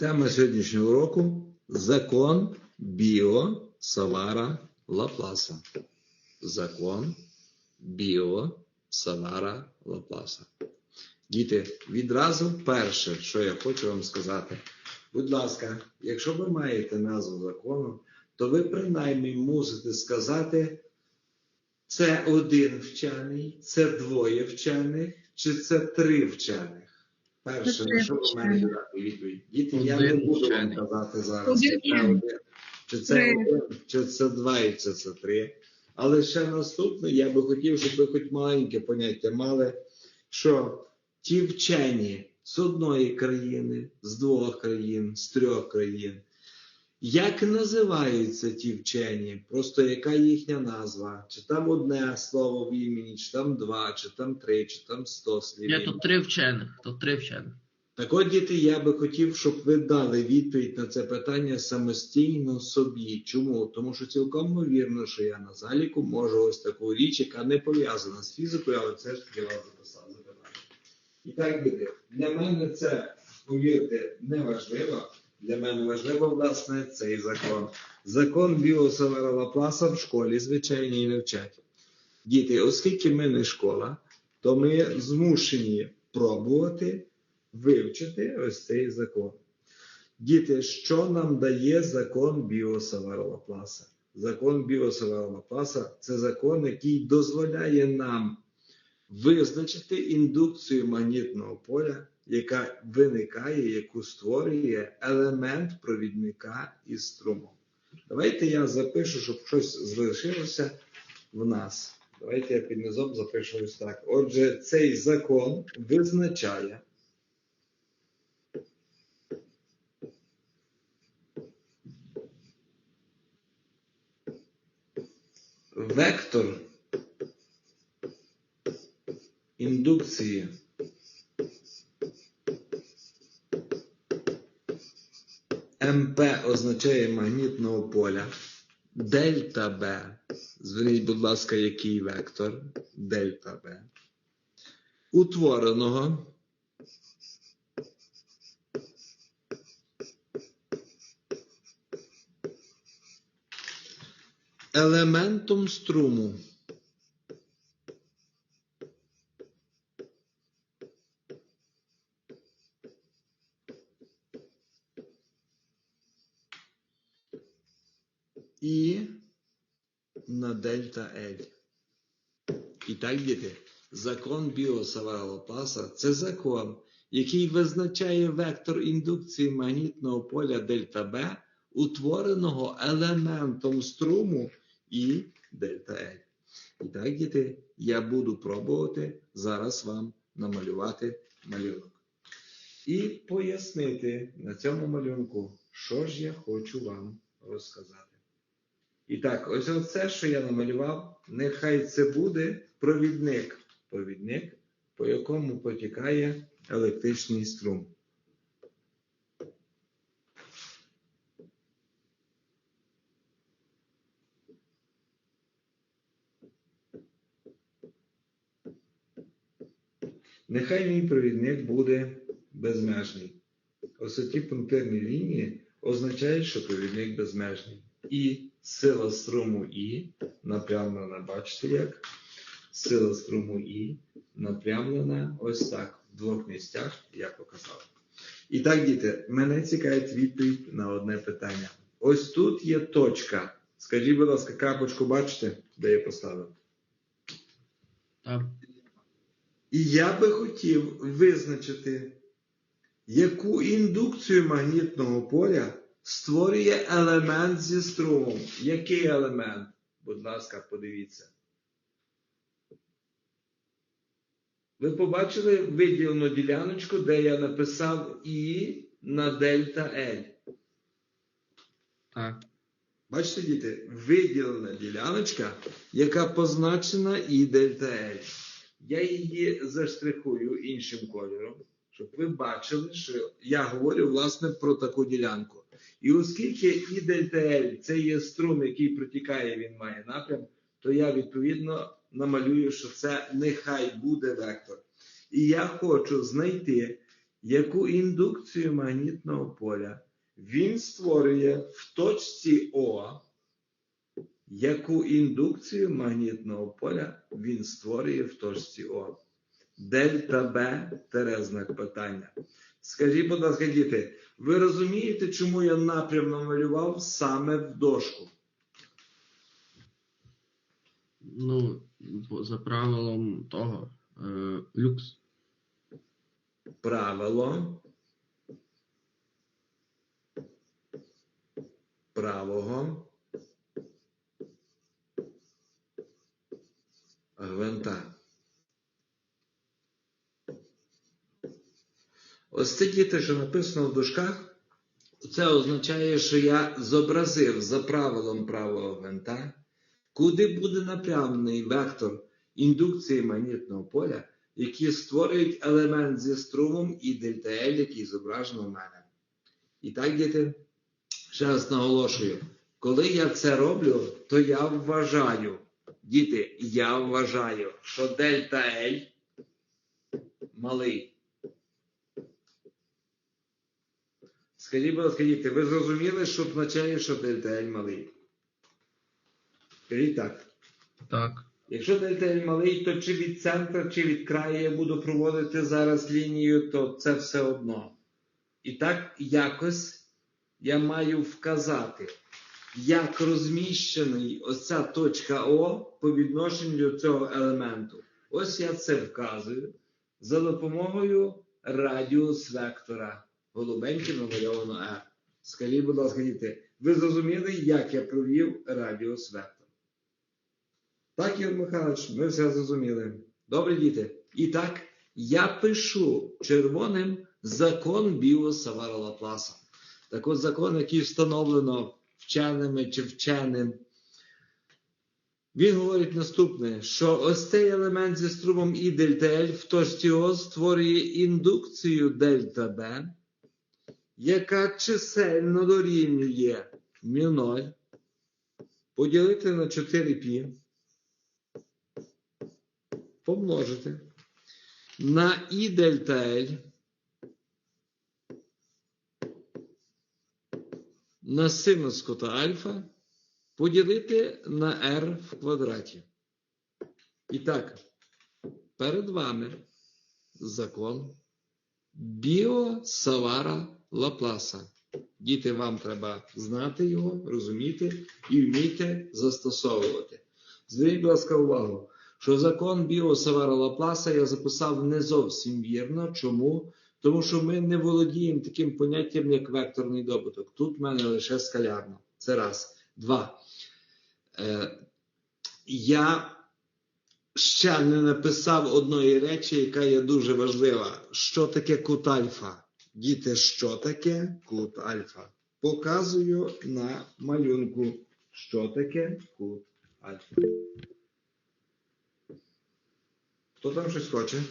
Тема сьогоднішнього уроку закон біо Савара Лапласа. Закон біо Савара Лапласа. Діти, відразу перше, що я хочу вам сказати. Будь ласка, якщо ви маєте назву закону, то ви принаймні мусите сказати, це один вчений, це двоє вчених, чи це три вчених. Перше, Це що ви маєте дати відповідь? Діти, я не буду вам казати зараз, чи це один, чи це один, чи це два, і чи це три. Але ще наступне, я би хотів, щоб ви хоч маленьке поняття мали, що ті вчені з одної країни, з двох країн, з трьох країн, як називаються ті вчені? Просто яка їхня назва? Чи там одне слово в імені, чи там два, чи там три, чи там сто слів. Імені? тут три вчених, тут три вчених. Так от, діти, я би хотів, щоб ви дали відповідь на це питання самостійно собі. Чому? Тому що цілком ймовірно, що я на заліку можу ось таку річ, яка не пов'язана з фізикою, але все ж таки вас записав запитання. І так, діти, для мене це, повірте, не важливо. Для мене важливо, власне, цей закон. Закон Біосавера Лапласа в школі, звичайно, і не вчать. Діти, оскільки ми не школа, то ми змушені пробувати вивчити ось цей закон. Діти, що нам дає закон Біосавера Лапласа? Закон Біосавера Лапласа це закон, який дозволяє нам визначити індукцію магнітного поля, яка виникає, яку створює елемент провідника із струмом. Давайте я запишу, щоб щось залишилося в нас. Давайте я під низом запишу ось так. Отже, цей закон визначає. Вектор індукції МП означає магнітного поля. Дельта Б. Зверніть, будь ласка, який вектор? Дельта Б. Утвореного елементом струму. І на дельта L. І так, діти, закон Біосавара Лапласа – це закон, який визначає вектор індукції магнітного поля дельта Б, утвореного елементом струму і дельта L. І так, діти, я буду пробувати зараз вам намалювати малюнок. І пояснити на цьому малюнку, що ж я хочу вам розказати. І так, ось оце, що я намалював, нехай це буде провідник. Провідник, по якому потікає електричний струм. Нехай мій провідник буде безмежний. Ось ці пунктирні лінії означають, що провідник безмежний. І сила струму І напрямлена, бачите як? Сила струму І напрямлена ось так, в двох місцях я показав. І так, діти, мене цікавить відповідь на одне питання. Ось тут є точка. Скажіть, будь ласка, крапочку бачите, де я поставив? Так. І я би хотів визначити, яку індукцію магнітного поля створює елемент зі струмом. Який елемент? Будь ласка, подивіться. Ви побачили виділену діляночку, де я написав І на дельта L. Так. Бачите, діти, виділена діляночка, яка позначена і дельта L. Я її заштрихую іншим кольором, щоб ви бачили, що я говорю власне про таку ділянку. І оскільки і дельта L це є струм, який протікає, він має напрям, то я відповідно намалюю, що це нехай буде вектор. І я хочу знайти яку індукцію магнітного поля він створює в точці О, яку індукцію магнітного поля він створює в точці О. Дельта Б тере знак питання. Скажіть, будь ласка, діти, ви розумієте, чому я напрям намалював саме в дошку? Ну, за правилом того. Е, люкс. Правило правого гвинта. Ось це діти, що написано в дужках, це означає, що я зобразив за правилом правого гвинта, куди буде направлений вектор індукції магнітного поля, які створюють елемент зі струмом і дельта L, який зображено в мене. І так, діти, ще раз наголошую, коли я це роблю, то я вважаю, діти, я вважаю, що дельта L малий. Скажіть, будь ласка, діти, ви зрозуміли, що означає, що дельта малий? Скажіть так. Так. Якщо дельта малий, то чи від центра, чи від краю я буду проводити зараз лінію, то це все одно. І так якось я маю вказати, як розміщений оця точка О по відношенню до цього елементу. Ось я це вказую за допомогою радіус вектора. Голубеньким намальовано R. Скажіть, будь ласка, діти, ви зрозуміли, як я провів радіус вектор? Так, Ігор Михайлович, ми все зрозуміли. Добре, діти. І так, я пишу червоним закон біосавара Лапласа. Так от закон, який встановлено вченими чи вченим. Він говорить наступне, що ось цей елемент зі струмом І дельта L в точці створює індукцію дельта Б, яка чисельно дорівнює μ0 поділити на 4π помножити на і дельта L на синус кота альфа поділити на r в квадраті. І так, перед вами закон біосавара Лапласа. Діти, вам треба знати його, розуміти і вміти застосовувати. Зверніть, будь ласка, увагу що закон біосавара Лапласа я записав не зовсім вірно. Чому? Тому що ми не володіємо таким поняттям, як векторний добуток. Тут в мене лише скалярно. Це раз. Два. Е, я ще не написав одної речі, яка є дуже важлива. Що таке кут альфа? Діти, що таке кут альфа? Показую на малюнку, що таке кут альфа. Хто там щось хоче?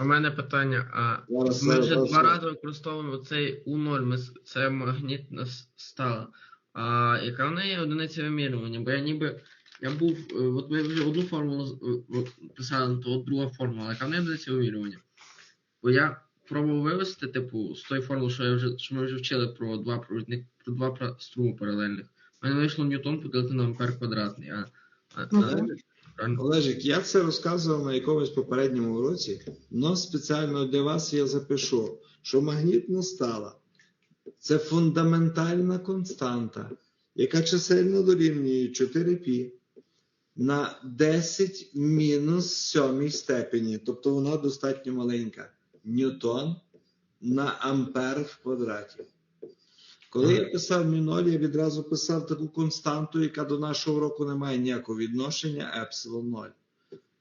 У мене питання. А Зараз, ми зараз, вже зараз, два зараз. рази використовуємо цей У0, це магнітна стала. А яка в неї одиниця вимірювання? Бо я ніби. Я був. е, От ми вже одну формулу е, писали, то от друга формула. Яка в неї одиниця вимірювання? Бо я пробував вивести, типу, з тої формули, що я вже що ми вже вчили про два провідник, про два струму паралельних. У мене вийшло ньютон поділити на ампер квадратний. А, а, Ну, а, правильно? Олежик, я це розказував на якомусь попередньому уроці, але спеціально для вас я запишу, що магнітна стала це фундаментальна константа, яка чисельно дорівнює 4π на 10 мінус 7 степені, тобто вона достатньо маленька. Ньютон на ампер в квадраті. Коли я писав міноль, я відразу писав таку константу, яка до нашого року не має ніякого відношення, епсилон 0.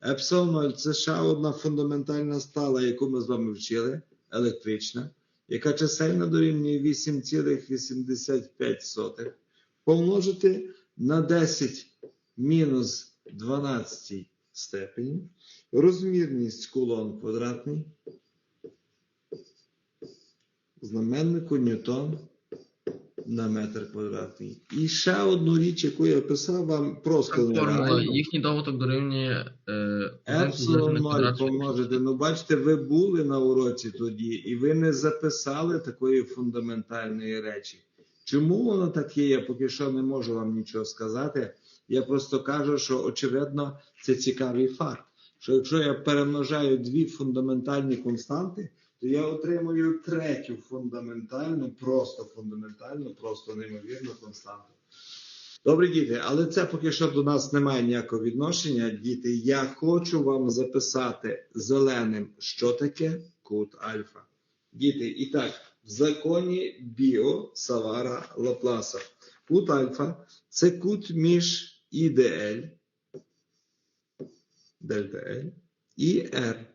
Епсилон 0 це ще одна фундаментальна стала, яку ми з вами вчили, електрична, яка чисельно дорівнює 8,85 помножити на 10 мінус 12 степені, розмірність кулон квадратний, знаменнику Ньютон на метр квадратний. І ще одну річ, яку я писав вам просто формула, їхній довготок дорівнює е, Епсилон 0 помножити. Ну, бачите, ви були на уроці тоді, і ви не записали такої фундаментальної речі. Чому воно так є, я поки що не можу вам нічого сказати. Я просто кажу, що очевидно це цікавий факт. Що якщо я перемножаю дві фундаментальні константи, то я отримую третю фундаментальну, просто фундаментальну, просто неймовірну константу. Добре, діти, але це поки що до нас не має ніякого відношення. Діти, я хочу вам записати зеленим, що таке кут альфа. Діти, і так, в законі біо Савара Лапласа. Кут альфа це кут між ІДЛ, дельта L, і R.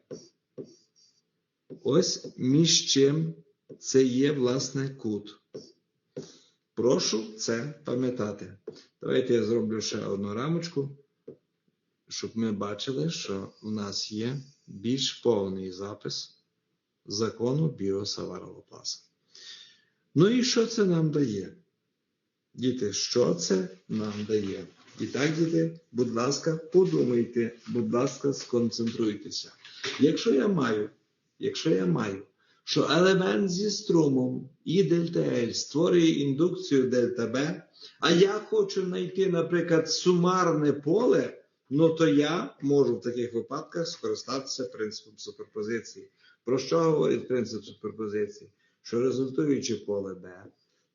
Ось між чим це є власне кут. Прошу це пам'ятати. Давайте я зроблю ще одну рамочку, щоб ми бачили, що в нас є більш повний запис закону Біосавара Лапласа. Ну і що це нам дає? Діти, що це нам дає? І так, діти, будь ласка, подумайте, будь ласка, сконцентруйтеся. Якщо я маю, якщо я маю, що елемент зі струмом І дельта L створює індукцію дельта Б, а я хочу знайти, наприклад, сумарне поле, ну то я можу в таких випадках скористатися принципом суперпозиції. Про що говорить принцип суперпозиції? Що результуюче поле Б,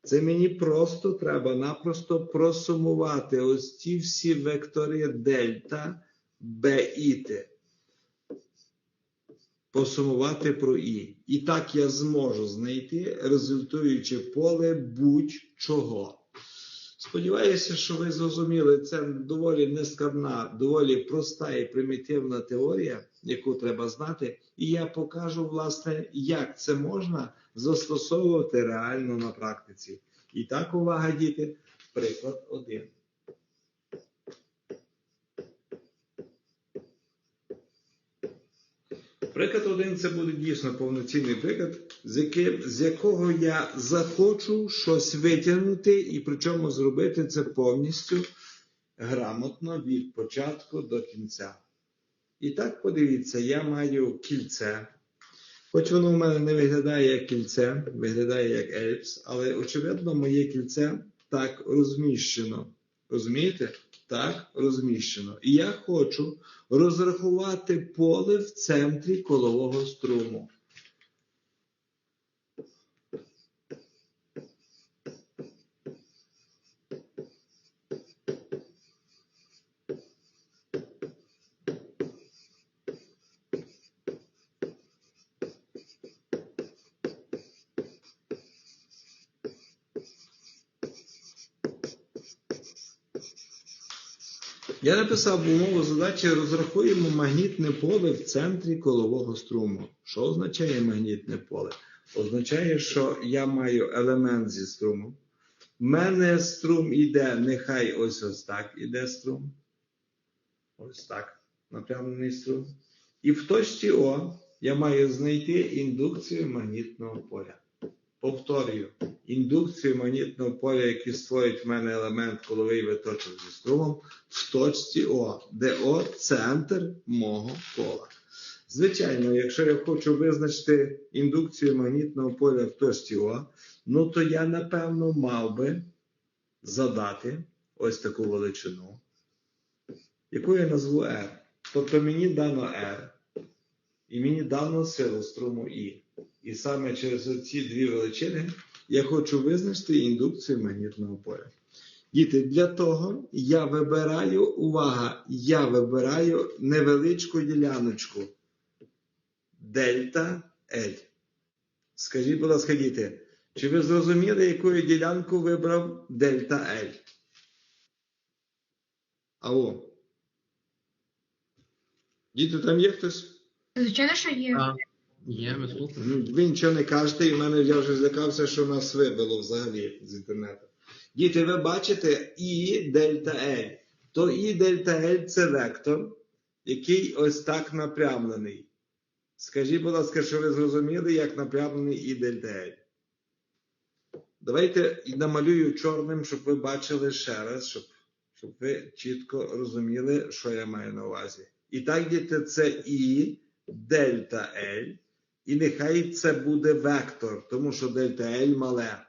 це мені просто треба напросто просумувати ось ці всі вектори дельта Б і Т. Посумувати про І. І так я зможу знайти результуюче поле будь-чого. Сподіваюся, що ви зрозуміли, це доволі нескладна, доволі проста і примітивна теорія, яку треба знати, і я покажу, власне, як це можна застосовувати реально на практиці. І так, увага, діти, приклад один. Приклад один це буде дійсно повноцінний приклад, з, яким, з якого я захочу щось витягнути, і причому зробити це повністю грамотно від початку до кінця. І так, подивіться, я маю кільце. Хоч воно в мене не виглядає як кільце, виглядає як ельпс, але очевидно, моє кільце так розміщено. Розумієте? Так, розміщено. І я хочу розрахувати поле в центрі колового струму. Я написав умову задачі розрахуємо магнітне поле в центрі колового струму. Що означає магнітне поле? Означає, що я маю елемент зі струмом. В мене струм іде, нехай ось ось так іде струм. Ось так, напрямлений струм. І в точці О я маю знайти індукцію магнітного поля. Повторюю, індукцію магнітного поля, який створить в мене елемент коловий виточок зі струмом, в точці О, де О центр мого пола. Звичайно, якщо я хочу визначити індукцію магнітного поля в точці О, ну то я напевно мав би задати ось таку величину, яку я назву R. Тобто мені дано R, і мені дано силу струму І. І саме через ці дві величини я хочу визначити індукцію магнітного поля. Діти, для того я вибираю, увага, я вибираю невеличку діляночку дельта L. Скажіть, будь ласка, діти, чи ви зрозуміли, яку я ділянку вибрав дельта L? Алло. Діти, там є хтось? Звичайно, що є. А, є. Ну, Ви нічого не кажете, і в мене я вже злякався, що нас вибило взагалі з інтернету. Діти, ви бачите І дельта L. То І дельта L це вектор, який ось так напрямлений. Скажіть, будь ласка, що ви зрозуміли, як напрямлений І дельта L? Давайте намалюю чорним, щоб ви бачили ще раз, щоб, щоб ви чітко розуміли, що я маю на увазі. І так, діти, це І, дельта L. І нехай це буде вектор, тому що дельта L мале.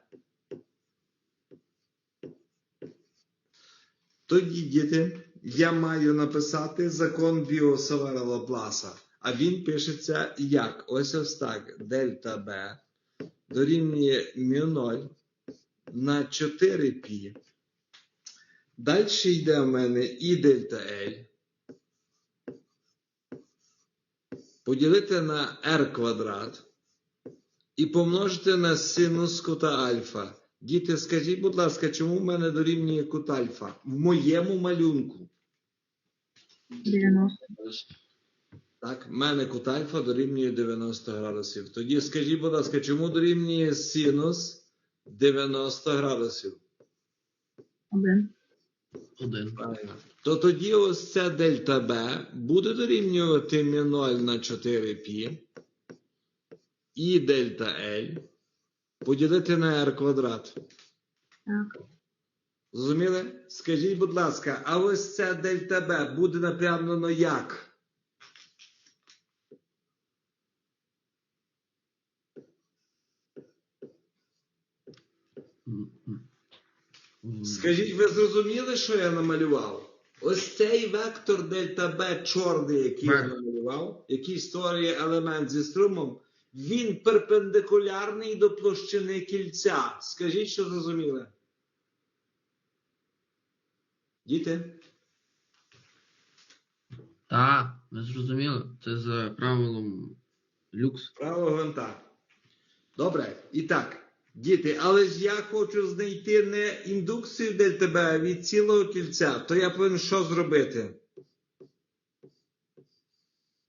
Тоді, діти, я маю написати закон Біосавера Лапласа. А він пишеться як? Ось ось так. Дельта B дорівнює μ0 на 4π. Далі йде в мене і дельта L. Поділити на r квадрат і помножити на синус кута альфа. Діти, скажіть, будь ласка, чому в мене дорівнює кут альфа? В моєму малюнку. 90. Так, в мене кут альфа дорівнює 90 градусів. Тоді скажіть, будь ласка, чому дорівнює синус 90 градусів? 1. Один. То тоді ось ця дельта Б буде дорівнювати мі 0 на 4π і дельта L поділити на r квадрат. Так. Зрозуміли? Скажіть, будь ласка, а ось ця дельта Б буде напрямлено як? М. Скажіть, ви зрозуміли, що я намалював? Ось цей вектор дельта Б чорний, який я намалював, який створює елемент зі струмом, він перпендикулярний до площини кільця. Скажіть, що зрозуміли? Діти? Так, ми зрозуміли. Це за правилом люкс. Право гвинта. Добре. І так, діти, але ж я хочу знайти не індукцію дельта Б, а від цілого кільця. То я повинен що зробити?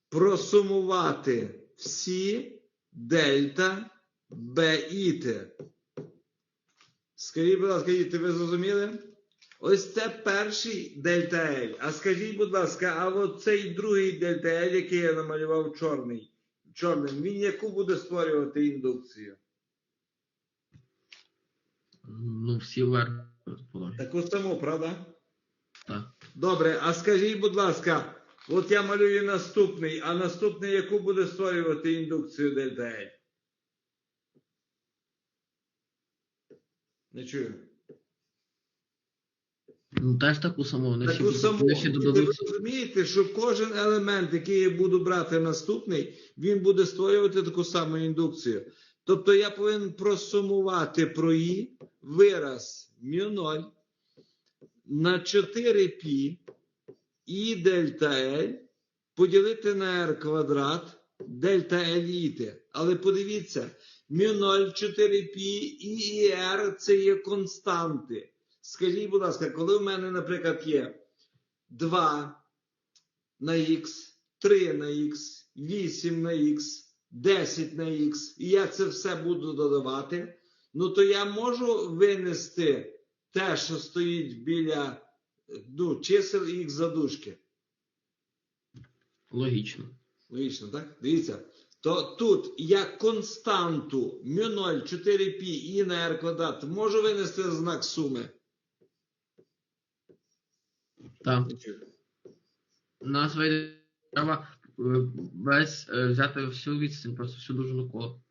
Просумувати всі дельта Б іти. Скажіть, будь ласка, діти, ви зрозуміли? Ось це перший дельта L. А скажіть, будь ласка, а от цей другий дельта L, який я намалював чорний, чорним, він яку буде створювати індукцію? Ну, всі вверх. Таку саму, правда? Так. Добре, а скажіть, будь ласка, от я малюю наступний, а наступний яку буде створювати індукцію дельта L? Не чую. Ну, теж таку саму. Вони всі, Таку будуть- саму. вони всі І ви додадуться. розумієте, що кожен елемент, який я буду брати наступний, він буде створювати таку саму індукцію. Тобто я повинен просумувати про І вираз мю 0 на 4 π і дельта L поділити на r квадрат дельта L іти. Але подивіться, мю 0, 4 π і і r це є константи. Скажіть, будь ласка, коли в мене, наприклад, є 2 на х, 3 на х, 8 на х. 10 на х, і я це все буду додавати, ну то я можу винести те, що стоїть біля ну, чисел х задушки. Логічно. Логічно, так? Дивіться. То тут я константу μ0, 4π і на r квадрат можу винести знак суми. Так. Нас вийде, треба весь е, взяти всю відстань, просто всю дуже коло.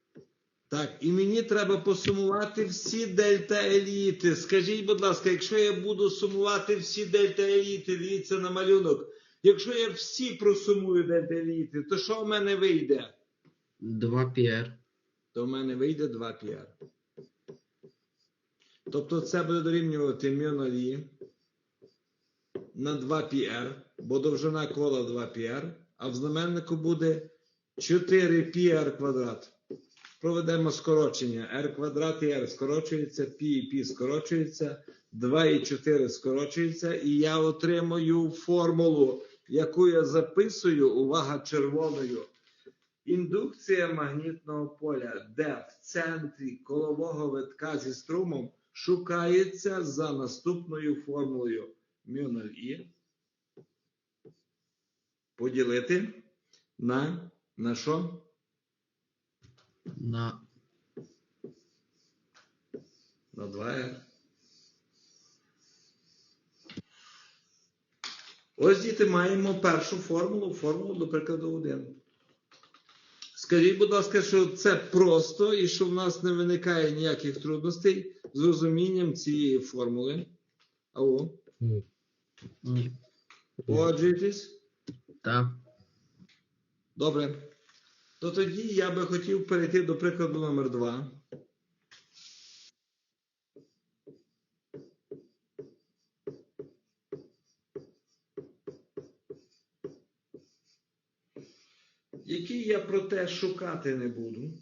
Так, і мені треба посумувати всі дельта еліти. Скажіть, будь ласка, якщо я буду сумувати всі дельта еліти, дивіться на малюнок. Якщо я всі просумую дельта еліти, то що в мене вийде? 2 пір. То в мене вийде 2 пір. Тобто це буде дорівнювати мьонолі на 2PR, бо довжина кола 2 пір а в знаменнику буде 4пі r квадрат. Проведемо скорочення. r квадрат і r скорочується, пі і пі скорочується, 2 і 4 скорочується, і я отримую формулу, яку я записую, увага червоною. Індукція магнітного поля, де в центрі колового витка зі струмом шукається за наступною формулою μ0і поділити на, на що? На на 2R. Ось діти маємо першу формулу, формулу до прикладу 1. Скажіть, будь ласка, що це просто і що в нас не виникає ніяких трудностей з розумінням цієї формули. Алло, Ні. погоджуєтесь? Так. Добре. То тоді я би хотів перейти до прикладу номер 2. Який я про те шукати не буду.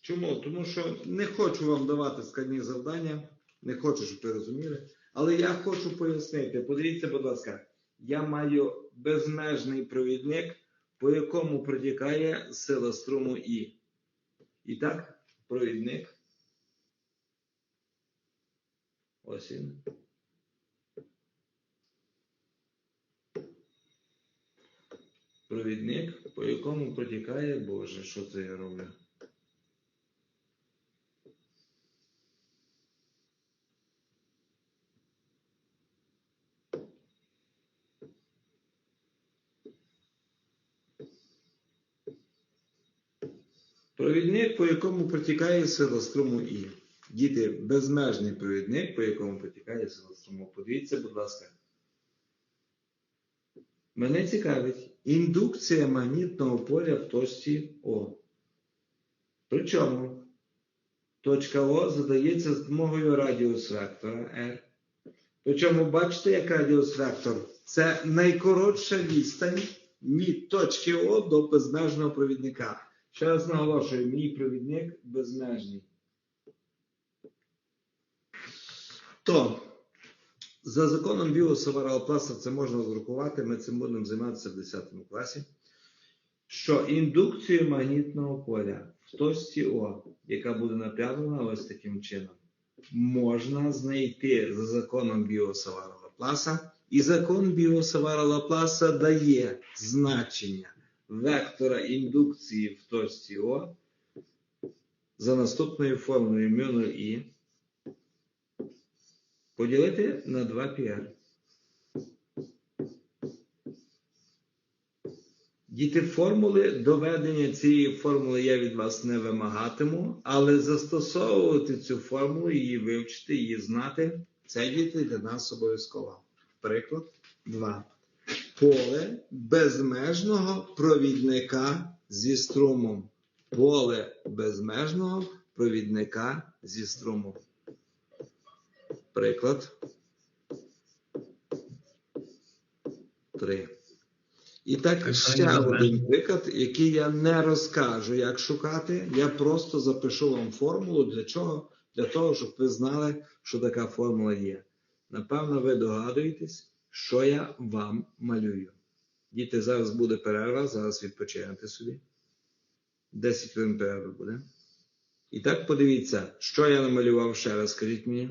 Чому? Тому що не хочу вам давати складні завдання, не хочу, щоб ви розуміли. Але я хочу пояснити. Подивіться, будь ласка, я маю безмежний провідник, по якому протікає сила струму І. І так, провідник. Ось він. Провідник, по якому протікає, Боже, що це я роблю? Провідник, по якому протікає сила струму І. Діти, безмежний провідник, по якому протікає сила струму. Подивіться, будь ласка. Мене цікавить індукція магнітного поля в точці О. Причому точка О задається з допомогою радіус вектора R. Причому бачите, як радіус вектор? Це найкоротша відстань від точки О до безмежного провідника. Ще раз наголошую, мій провідник безмежний. То, за законом Біосовара Лапласа це можна розрахувати, ми цим будемо займатися в 10 класі. Що індукцію магнітного поля в точці О, яка буде направлена ось таким чином, можна знайти за законом Біосовара Лапласа. І закон Біосовара Лапласа дає значення вектора індукції в точці О за наступною формулою μ і поділити на 2πr. Діти формули, доведення цієї формули я від вас не вимагатиму, але застосовувати цю формулу, її вивчити, її знати, це діти для нас обов'язково. Приклад 2 поле безмежного провідника зі струмом. Поле безмежного провідника зі струмом. Приклад. 3. І так Так, ще один приклад, який я не розкажу, як шукати. Я просто запишу вам формулу. Для чого? Для того, щоб ви знали, що така формула є. Напевно, ви догадуєтесь, що я вам малюю. Діти, зараз буде перерва, зараз відпочинете собі. 10 хвилин перерви буде. І так подивіться, що я намалював ще раз, скажіть мені.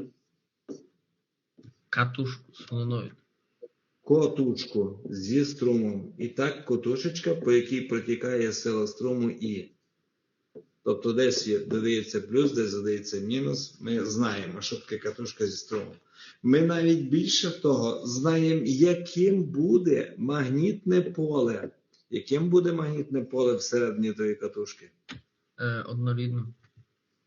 Катушку солонові. Котушку зі струмом. І так котушечка, по якій протікає сила струму І. Тобто десь є, додається плюс, десь додається мінус. Ми знаємо, що таке катушка зі струмом. Ми навіть більше того знаємо, яким буде магнітне поле. Яким буде магнітне поле всередині тої катушки? Е, однорідно.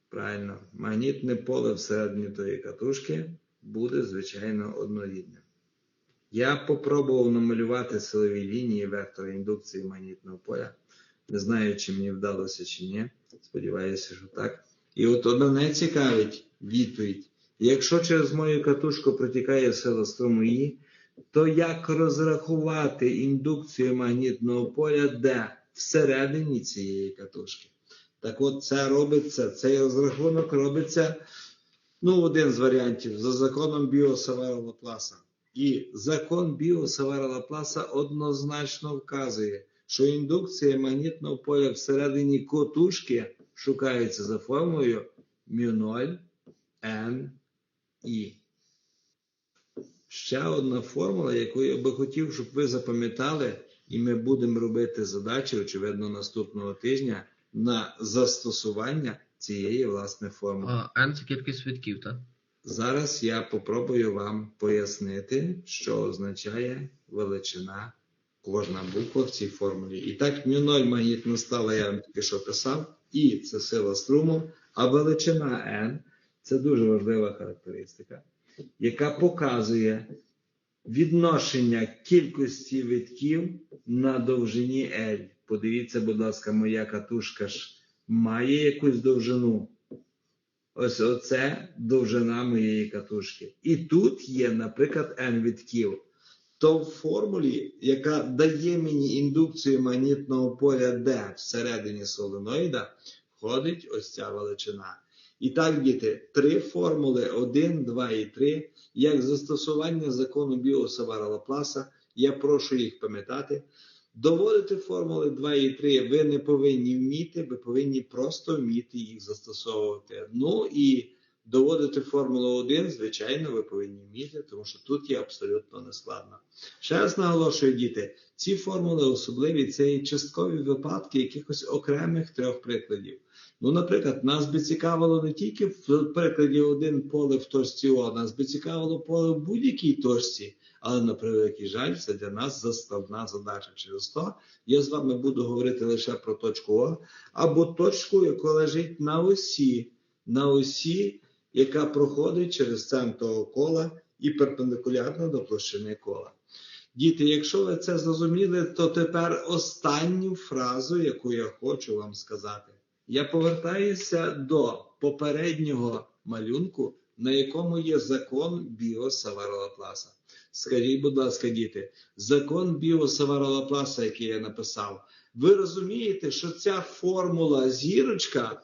Правильно, магнітне поле всередині тої катушки буде, звичайно, однорідним. Я попробував намалювати силові лінії вектора індукції магнітного поля. Не знаю, чи мені вдалося чи ні. Сподіваюся, що так. І от мене цікавить відповідь. Якщо через мою катушку протікає сила струму І, то як розрахувати індукцію магнітного поля де? Всередині цієї катушки. Так от це робиться, цей розрахунок робиться, ну, один з варіантів, за законом Біосавара Лапласа. І закон Біосавара Лапласа однозначно вказує, що індукція магнітного поля всередині котушки шукається за формулою μ0 n і. Ще одна формула, яку я би хотів, щоб ви запам'ятали, і ми будемо робити задачі, очевидно, наступного тижня на застосування цієї власне формули. А N це кількість витків, так? Зараз я попробую вам пояснити, що означає величина кожна буква в цій формулі. І так, μ0 магнітна стала, я вам тільки що писав, і це сила струму, а величина n це дуже важлива характеристика, яка показує відношення кількості витків на довжині L. Подивіться, будь ласка, моя катушка ж має якусь довжину. Ось оце довжина моєї катушки. І тут є, наприклад, n витків. То в формулі, яка дає мені індукцію магнітного поля D всередині соленоїда, входить ось ця величина. І так, діти, три формули 1, 2 і 3, як застосування закону Біосавара Лапласа, я прошу їх пам'ятати. Доводити формули 2 і 3 ви не повинні вміти, ви повинні просто вміти їх застосовувати. Ну і доводити формулу 1, звичайно, ви повинні вміти, тому що тут є абсолютно нескладно. Ще раз наголошую, діти, ці формули особливі, це є часткові випадки якихось окремих трьох прикладів. Ну, наприклад, нас би цікавило не тільки в прикладі один поле в точці О, нас би цікавило поле в будь-якій точці, але на превеликий жаль, це для нас заставна задача. Через то я з вами буду говорити лише про точку О, або точку, яка лежить на осі, на осі, яка проходить через центр кола і перпендикулярно до площини кола. Діти, якщо ви це зрозуміли, то тепер останню фразу, яку я хочу вам сказати. Я повертаюся до попереднього малюнку, на якому є закон Біосавара Лапласа. Скажіть, будь ласка, діти, закон Біосавара Лапласа, який я написав, ви розумієте, що ця формула зірочка,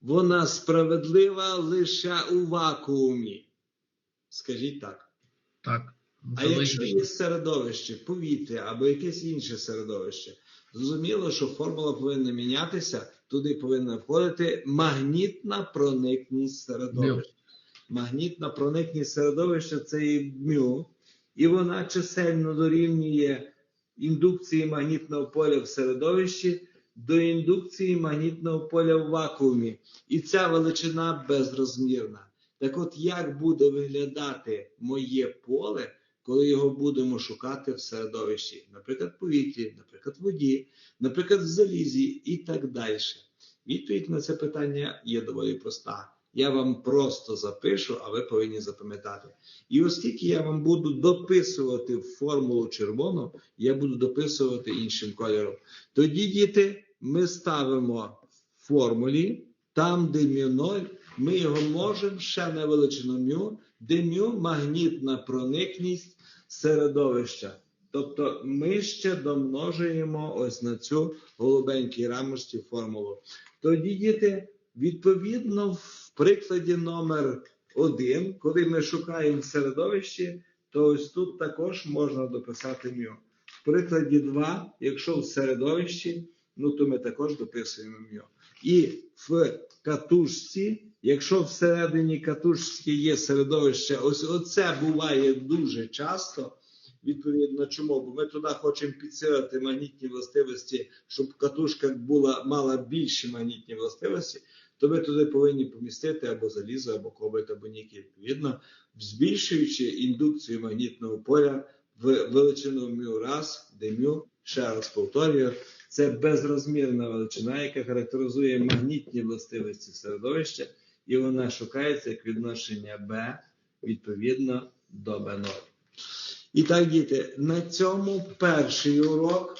вона справедлива лише у вакуумі. Скажіть так. Так. А якщо є середовище, повітря або якесь інше середовище, зрозуміло, що формула повинна мінятися, туди повинна входити магнітна проникність середовища. Магнітна проникність середовища це і мю, і вона чисельно дорівнює індукції магнітного поля в середовищі до індукції магнітного поля в вакуумі. І ця величина безрозмірна. Так от, як буде виглядати моє поле, коли його будемо шукати в середовищі, наприклад, повітрі, наприклад, воді, наприклад, в залізі і так далі. Відповідь на це питання є доволі проста. Я вам просто запишу, а ви повинні запам'ятати. І оскільки я вам буду дописувати формулу червону, я буду дописувати іншим кольором. Тоді, діти, ми ставимо формулі, там, де мю 0, ми його можемо ще на величину мю, де мю магнітна проникність середовища. Тобто ми ще домножуємо ось на цю голубенькій рамочці формулу. Тоді, діти, відповідно, в прикладі номер 1, коли ми шукаємо в середовищі, то ось тут також можна дописати мю. В прикладі 2, якщо в середовищі, ну то ми також дописуємо мю. І в катушці, якщо всередині катушки є середовище, ось оце буває дуже часто. Відповідно, чому? Бо ми туди хочемо підсилити магнітні властивості, щоб катушка була, мала більші магнітні властивості, то ми туди повинні помістити або залізо, або кобальт, або нікель. Відповідно, збільшуючи індукцію магнітного поля в величину мю раз, де мю, ще раз повторюю, це безрозмірна величина, яка характеризує магнітні властивості середовища, і вона шукається як відношення B відповідно до B0. І так, діти, на цьому перший урок.